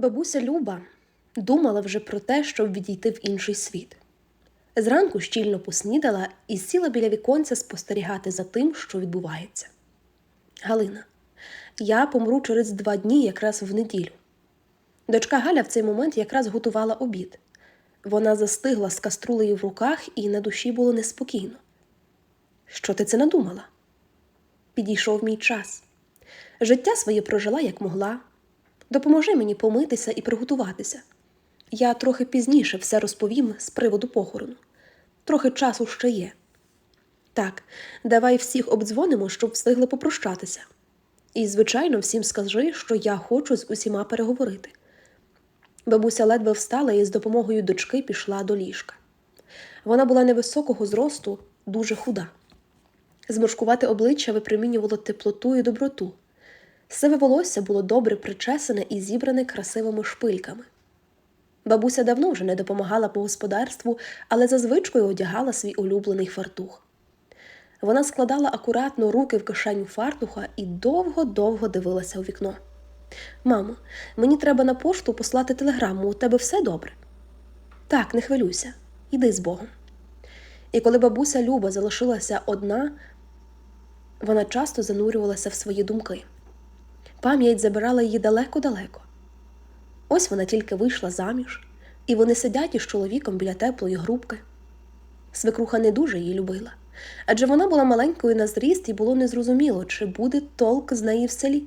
Бабуся Люба думала вже про те, щоб відійти в інший світ. Зранку щільно поснідала і сіла біля віконця спостерігати за тим, що відбувається. Галина, я помру через два дні якраз в неділю. Дочка Галя в цей момент якраз готувала обід. Вона застигла з каструлею в руках, і на душі було неспокійно. Що ти це надумала? Підійшов мій час. Життя своє прожила як могла. Допоможи мені помитися і приготуватися. Я трохи пізніше все розповім з приводу похорону. Трохи часу ще є. Так, давай всіх обдзвонимо, щоб встигли попрощатися. І, звичайно, всім скажи, що я хочу з усіма переговорити. Бабуся ледве встала і з допомогою дочки пішла до ліжка. Вона була невисокого зросту, дуже худа. Зморшкувати обличчя випромінювало теплоту і доброту. Сиве волосся було добре причесане і зібране красивими шпильками. Бабуся давно вже не допомагала по господарству, але за звичкою одягала свій улюблений фартух. Вона складала акуратно руки в кишеню фартуха і довго-довго дивилася у вікно. Мамо, мені треба на пошту послати телеграму, у тебе все добре? Так, не хвилюйся, іди з Богом. І коли бабуся Люба залишилася одна, вона часто занурювалася в свої думки. Пам'ять забирала її далеко-далеко. Ось вона тільки вийшла заміж, і вони сидять із чоловіком біля теплої грубки. Свекруха не дуже її любила, адже вона була маленькою на зріст і було незрозуміло, чи буде толк з неї в селі.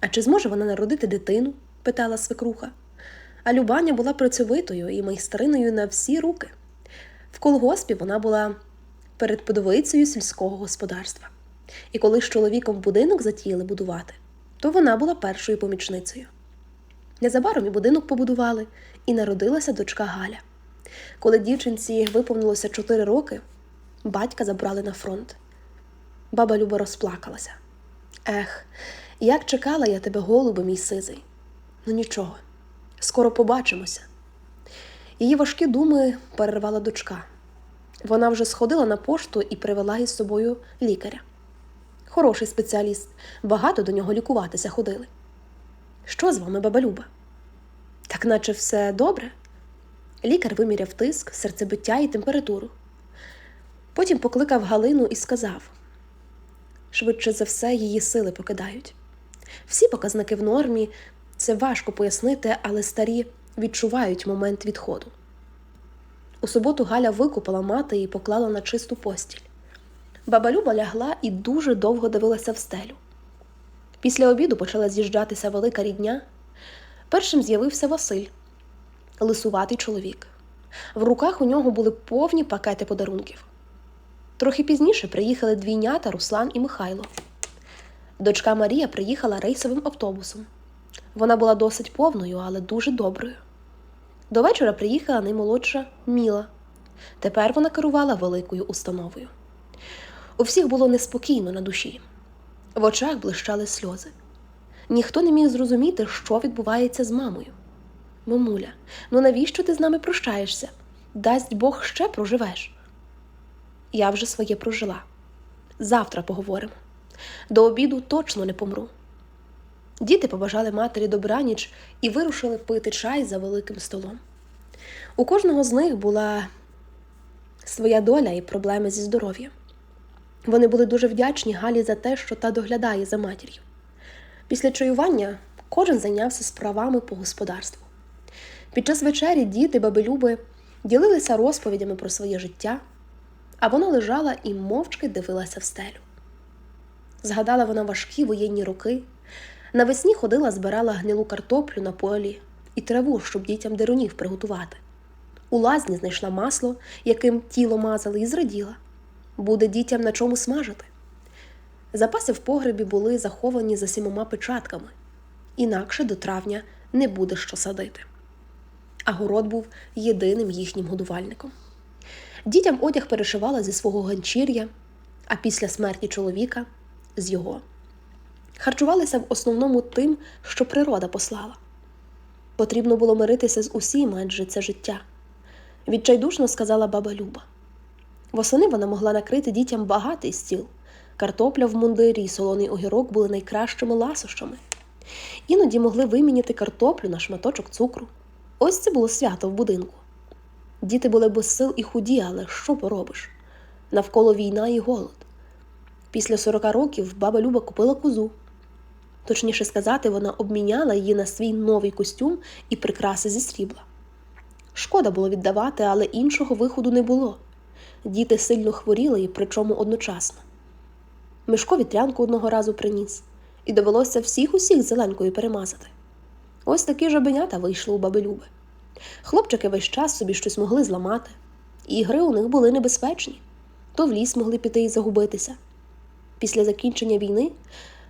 А чи зможе вона народити дитину? питала свекруха. А Любаня була працьовитою і майстриною на всі руки. В колгоспі вона була перед подовицею сільського господарства. І коли з чоловіком будинок затіяли будувати, то вона була першою помічницею. Незабаром і будинок побудували, і народилася дочка Галя. Коли дівчинці виповнилося чотири роки, батька забрали на фронт. Баба Люба розплакалася. Ех, як чекала я тебе, голубе, мій сизий. Ну нічого, скоро побачимося. Її важкі думи перервала дочка. Вона вже сходила на пошту і привела із собою лікаря. Хороший спеціаліст, багато до нього лікуватися ходили. Що з вами, баба Люба? Так наче все добре. Лікар виміряв тиск, серцебиття і температуру. Потім покликав Галину і сказав: швидше за все, її сили покидають. Всі показники в нормі, це важко пояснити, але старі відчувають момент відходу. У суботу Галя викупала мати і поклала на чисту постіль. Баба Люба лягла і дуже довго дивилася в стелю. Після обіду почала з'їжджатися велика рідня. Першим з'явився Василь, лисуватий чоловік. В руках у нього були повні пакети подарунків. Трохи пізніше приїхали двійнята Руслан і Михайло. Дочка Марія приїхала рейсовим автобусом. Вона була досить повною, але дуже доброю. До вечора приїхала наймолодша Міла. Тепер вона керувала великою установою. У всіх було неспокійно на душі. В очах блищали сльози. Ніхто не міг зрозуміти, що відбувається з мамою. Мамуля, ну навіщо ти з нами прощаєшся? Дасть Бог ще проживеш. Я вже своє прожила. Завтра поговоримо. До обіду точно не помру. Діти побажали матері добраніч і вирушили пити чай за великим столом. У кожного з них була своя доля і проблеми зі здоров'ям. Вони були дуже вдячні Галі за те, що та доглядає за матір'ю. Після чаювання кожен зайнявся справами по господарству. Під час вечері діти баби Люби ділилися розповідями про своє життя, а вона лежала і мовчки дивилася в стелю. Згадала вона важкі воєнні роки. Навесні ходила, збирала гнилу картоплю на полі і траву, щоб дітям дерунів приготувати. У лазні знайшла масло, яким тіло мазали, і зраділа. Буде дітям на чому смажити. Запаси в погребі були заховані за сімома печатками, інакше до травня не буде що садити. А город був єдиним їхнім годувальником. Дітям одяг перешивала зі свого ганчір'я, а після смерті чоловіка з його. Харчувалися в основному тим, що природа послала. Потрібно було миритися з усім, адже це життя. Відчайдушно сказала баба Люба. Восени вона могла накрити дітям багатий стіл. Картопля в мундирі і солоний огірок були найкращими ласощами. Іноді могли виміняти картоплю на шматочок цукру. Ось це було свято в будинку. Діти були без сил і худі, але що поробиш? Навколо війна і голод. Після 40 років баба Люба купила козу. Точніше сказати, вона обміняла її на свій новий костюм і прикраси зі срібла. Шкода було віддавати, але іншого виходу не було. Діти сильно хворіли і причому одночасно. Мишко вітрянку одного разу приніс, і довелося всіх усіх зеленкою перемазати. Ось такі жабенята вийшли у баби Люби. Хлопчики весь час собі щось могли зламати, і ігри у них були небезпечні то в ліс могли піти і загубитися. Після закінчення війни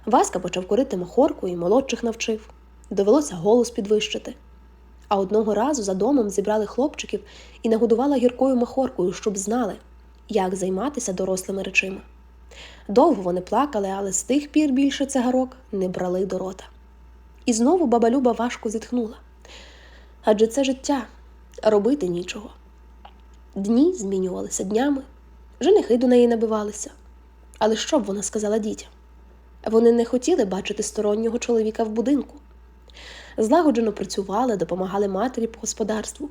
Васька почав курити махорку і молодших навчив. Довелося голос підвищити. А одного разу за домом зібрали хлопчиків і нагодувала гіркою махоркою, щоб знали, як займатися дорослими речима. Довго вони плакали, але з тих пір більше цигарок не брали до рота. І знову баба Люба важко зітхнула. Адже це життя, робити нічого. Дні змінювалися днями, женихи до неї набивалися. Але що б вона сказала дітям? Вони не хотіли бачити стороннього чоловіка в будинку. Злагоджено працювали, допомагали матері по господарству.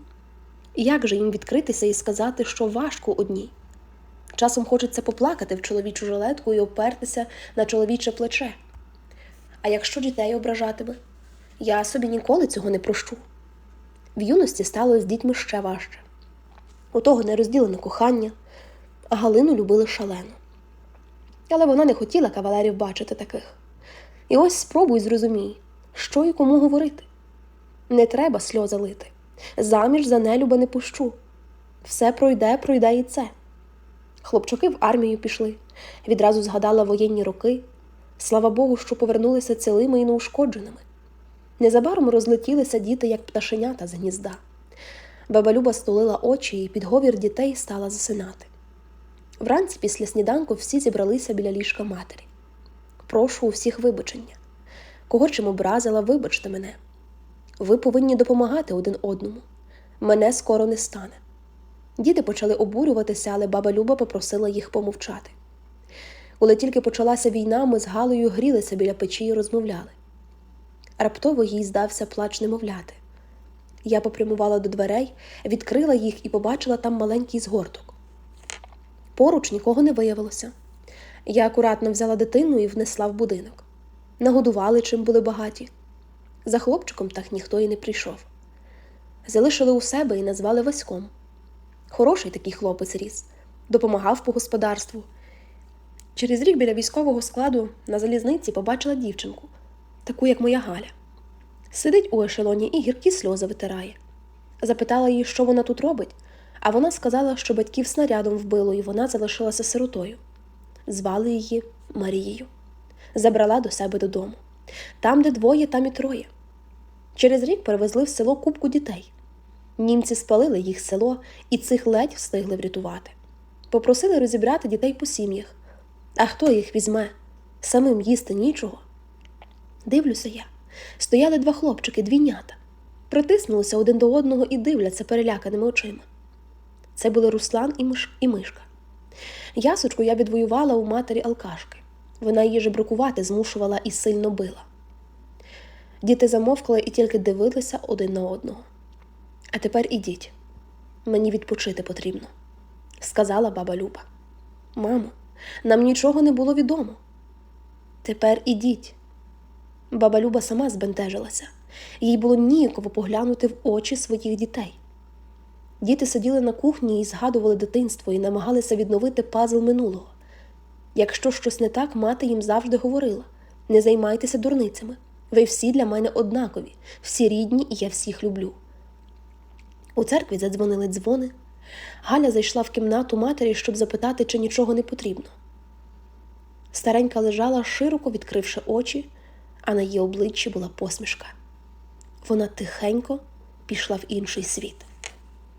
Як же їм відкритися і сказати, що важко одній? Часом хочеться поплакати в чоловічу жилетку і опертися на чоловіче плече. А якщо дітей ображатиме, я собі ніколи цього не прощу. В юності стало з дітьми ще важче. У того не розділене кохання, а Галину любили шалено. Але вона не хотіла кавалерів бачити таких. І ось спробуй зрозумій, що і кому говорити. Не треба сльози лити. Заміж за нелюба не пущу. Все пройде, пройде і це. Хлопчаки в армію пішли, відразу згадала воєнні роки. Слава Богу, що повернулися цілими і неушкодженими. Незабаром розлетілися діти, як пташенята з гнізда. Баба Люба стулила очі і під говір дітей стала засинати. Вранці після сніданку всі зібралися біля ліжка матері. Прошу у всіх вибачення. Кого чим образила, вибачте мене. Ви повинні допомагати один одному. Мене скоро не стане. Діти почали обурюватися, але баба Люба попросила їх помовчати. Коли тільки почалася війна, ми з Галею грілися біля печі і розмовляли. Раптово їй здався плач немовляти. Я попрямувала до дверей, відкрила їх і побачила там маленький згорток. Поруч нікого не виявилося. Я акуратно взяла дитину і внесла в будинок. Нагодували, чим були багаті. За хлопчиком так ніхто і не прийшов. Залишили у себе і назвали Васьком. Хороший такий хлопець ріс, допомагав по господарству. Через рік біля військового складу на залізниці побачила дівчинку, таку, як моя Галя. Сидить у ешелоні і гіркі сльози витирає. Запитала її, що вона тут робить, а вона сказала, що батьків снарядом вбило, і вона залишилася сиротою. Звали її Марією. Забрала до себе додому. Там, де двоє, там і троє. Через рік перевезли в село купку дітей. Німці спалили їх село і цих ледь встигли врятувати. Попросили розібрати дітей по сім'ях. А хто їх візьме? Самим їсти нічого. Дивлюся я. Стояли два хлопчики, двійнята. Притиснулися один до одного і дивляться переляканими очима. Це були Руслан і, Миш... і Мишка. Ясочку я відвоювала у матері Алкашки. Вона її жебракувати змушувала і сильно била. Діти замовкли і тільки дивилися один на одного. А тепер ідіть. Мені відпочити потрібно, сказала баба Люба. Мамо, нам нічого не було відомо. Тепер ідіть. Баба Люба сама збентежилася, їй було ніяково поглянути в очі своїх дітей. Діти сиділи на кухні і згадували дитинство і намагалися відновити пазл минулого. Якщо щось не так, мати їм завжди говорила не займайтеся дурницями. Ви всі для мене однакові, всі рідні, і я всіх люблю. У церкві задзвонили дзвони. Галя зайшла в кімнату матері, щоб запитати, чи нічого не потрібно. Старенька лежала, широко відкривши очі, а на її обличчі була посмішка. Вона тихенько пішла в інший світ.